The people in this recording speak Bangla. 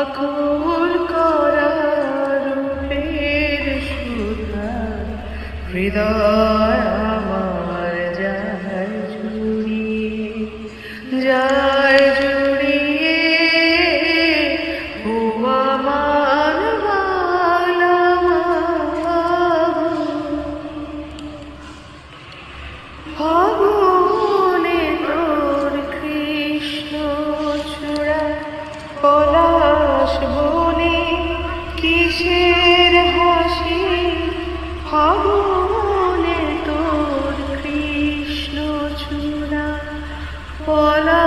আকুল করা রূপের সুধা হৃদয় আমার যায় জুড়িয়ে যায় জুড়িয়ে বালা মাগো। ফাগুন போலா